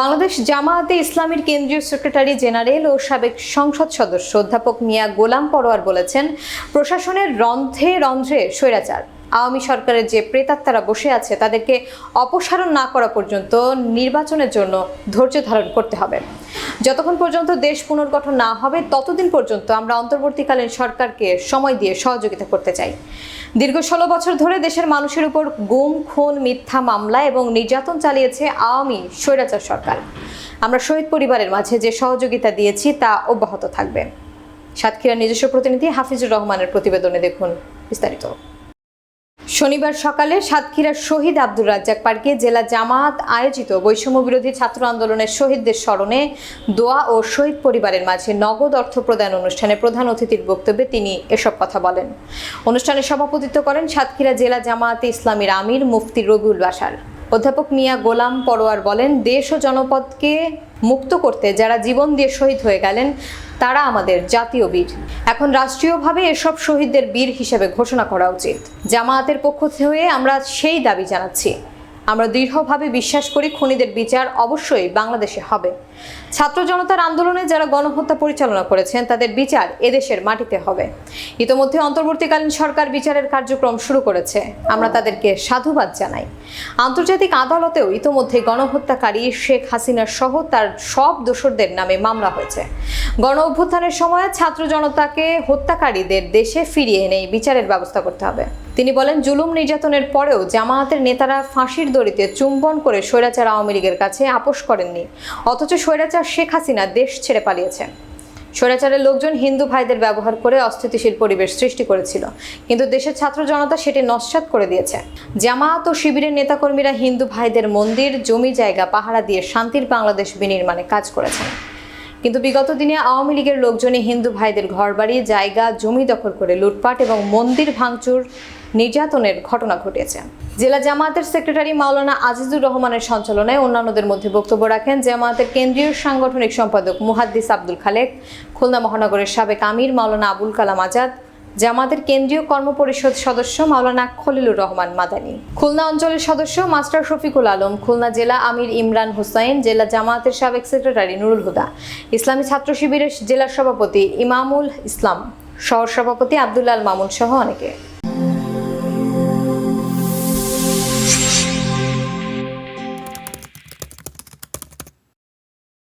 বাংলাদেশ জামায়াতে ইসলামীর কেন্দ্রীয় secretary general ও সাবেক সংসদ সদস্য অধ্যাপক মিয়া গোলাম পরোয়ার বলেছেন, প্রশাসনের রন্ধ্রে রন্ধ্রে স্বৈরাচার। আওয়ামী সরকারের যে প্রেতাত্মারা বসে আছে, তাদেরকে অপসারণ না করা পর্যন্ত নির্বাচনের জন্য ধৈর্য ধারণ করতে হবে। যতক্ষণ পর্যন্ত দেশ পুনর্গঠন না হবে, ততদিন পর্যন্ত আমরা অন্তর্বর্তীকালীন সরকারকে সময় দিয়ে সহযোগিতা করতে চাই। দীর্ঘ ষোলো বছর ধরে দেশের মানুষের উপর গুম, খুন, মিথ্যা মামলা এবং নির্যাতন চালিয়েছে আওয়ামী স্বৈরাচার সরকার। আমরা শহীদ পরিবারের মাঝে যে সহযোগিতা দিয়েছি, তা অব্যাহত থাকবে। সাতক্ষীরার নিজস্ব প্রতিনিধি হাফিজুর রহমানের প্রতিবেদনে দেখুন বিস্তারিত। শনিবার সকালে সাতক্ষীরার শহীদ আব্দুর রাজ্জাক পার্কে জেলা জামায়াত আয়োজিত বৈষম্য বিরোধী ছাত্র আন্দোলনের শহীদদের স্মরণে দোয়া ও শহীদ পরিবারের মাঝে নগদ অর্থ প্রদান অনুষ্ঠানে প্রধান অতিথির বক্তব্যে তিনি এসব কথা বলেন। অনুষ্ঠানে সভাপতিত্ব করেন সাতক্ষীরা জেলা জামায়াতে ইসলামীর আমির মুফতি রবিউল বাসার অধ্যাপক মিয়া গোলাম পরোয়ার বলেন, দেশ ও জনপদকে মুক্ত করতে যারা জীবন দিয়ে শহীদ হয়ে গেলেন, তারা আমাদের জাতীয় বীর। এখন রাষ্ট্রীয়ভাবে এসব শহীদদের বীর হিসেবে ঘোষণা করা উচিত। জামায়াতের পক্ষ হয়ে আমরা সেই দাবি জানাচ্ছি। আমরা দৃঢ়ভাবে বিশ্বাস করি খুনিদের বিচার অবশ্যই বাংলাদেশে হবে। ছাত্র জনতার আন্দোলনে যারা গণহত্যা পরিচালনা করেছেন, তাদের বিচার এদেশের মাটিতে হবে। ইতোমধ্যে অন্তর্বর্তীকালীন সরকার বিচারের কার্যক্রম শুরু করেছে। আমরা তাদেরকে সাধুবাদ জানাই। আন্তর্জাতিক আদালতেও ইতোমধ্যে গণহত্যাকারী শেখ হাসিনার সহ তার সব দোসরদের নামে মামলা হয়েছে। গণ অভ্যুত্থানের সময় ছাত্র জনতাকে হত্যাকারীদের দেশে ফিরিয়ে এনে বিচারের ব্যবস্থা করতে হবে। তিনি বলেন, জুলুম নির্যাতনের পরেও জামায়াতের নেতারা ফাঁসির দড়িতে চুম্বন করে স্বৈরাচার আওয়ামী লীগের কাছে আপোষ করেননি। অথচ স্বৈরাচার শেখ হাসিনা দেশ ছেড়ে পালিয়েছেন। স্বৈরাচারের লোকজন হিন্দু ভাইদের ব্যবহার করে অস্থিতিশীল পরিবেশ সৃষ্টি করেছিল। কিন্তু দেশের ছাত্র জনতা সেটি নস্যাৎ করে দিয়েছে। জামায়াত ও শিবিরের নেতাকর্মীরা হিন্দু ভাইদের মন্দির, জমি জায়গা, পাহারা দিয়ে শান্তির বাংলাদেশ বিনির্মাণে কাজ করেছেন। কিন্তু বিগত দিনে আওয়ামী লীগের লোকজনই হিন্দু ভাইদের ঘরবাড়ি, জায়গা, জমি দখল করে লুটপাট এবং মন্দির ভাঙচুর নির্যাতনের ঘটনা ঘটেছে। জেলা জামায়াতের সেক্রেটারি মাওলানা আজিজুর রহমানের সঞ্চালনায় অন্যান্যদের মধ্যে বক্তব্য রাখেন জামায়াতের কেন্দ্রীয় সাংগঠনিক সম্পাদক মুহাদ্দিস আব্দুল খালেক, খুলনা মহানগরের সাবেক আমির মাওলানা আবুল কালাম আজাদ জামাতের কেন্দ্রীয় কর্মপরিষদ সদস্য মাওলানা খলিলুর রহমান মাদানী। খুলনা অঞ্চলের সদস্য মাস্টার শফিকুল আলম, খুলনা জেলা আমির ইমরান হুসাইন, জেলা জামাতের সাবেক সেক্রেটারি নুরুল হুদা, ইসলামী ছাত্র শিবিরের জেলা সভাপতি ইমামুল ইসলাম সহ সভাপতি আবদুল্লাল মামুন সহ অনেকে।